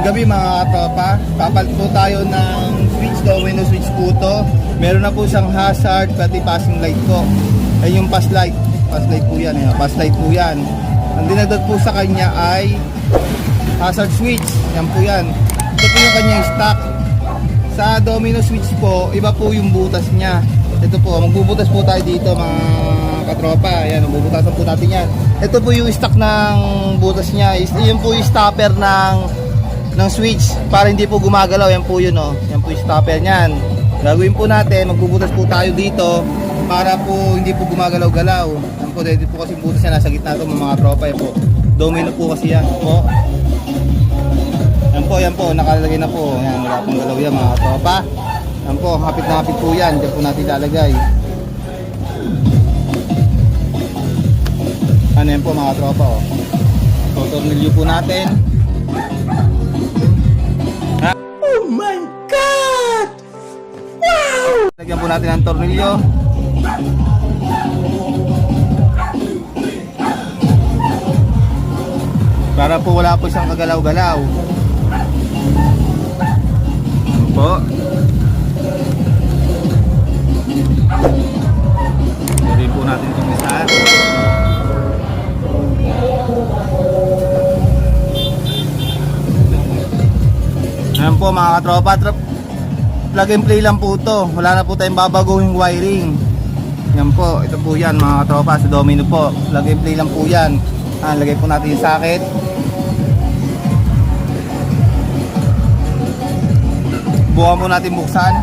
Magandang gabi mga katropa. Papalit po tayo ng switch, domino switch po to. Meron na po siyang hazard, pati passing light po. Ay yung pass light. Pass light po yan. Ayan, pass light po yan. Ang dinagdag po sa kanya ay hazard switch. Yan po yan. Ito po yung kanyang stock. Sa domino switch po, iba po yung butas niya. Ito po, magbubutas po tayo dito mga katropa. Ayan, magbubutasan po natin yan. Ito po yung stock ng butas niya. Yun po yung stopper ng ng switch para hindi po gumagalaw. Yan po yun, oh. Yan po yung stopper niyan. Gagawin po natin, magbubutas po tayo dito para po hindi po gumagalaw-galaw. Yan po, dito po kasi butas niya nasa gitna ito mga tropa. Yan po. Domino po kasi yan po. Yan po, yan po, nakalagay na po. Yan, wala pong galaw yan mga tropa. Yan po, hapit na hapit po yan. Diyan po natin ilalagay. Ano yan po mga tropa, oh. So, tornilyo po natin. Lagyan po natin ang tornilyo. Para po wala po siyang kagalaw-galaw. Po. Lagyan po natin itong isa. Ayan po mga katropa, trop- plug and play lang po to. Wala na po tayong babaguhin wiring. Yan po, ito po yan mga katropa sa domino po. Plug and play lang po yan. Ah, lagay po natin yung socket. Bukan po natin buksan.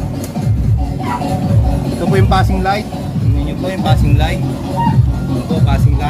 Ito po yung passing light. Nyo po yung passing light. Ito po, passing light.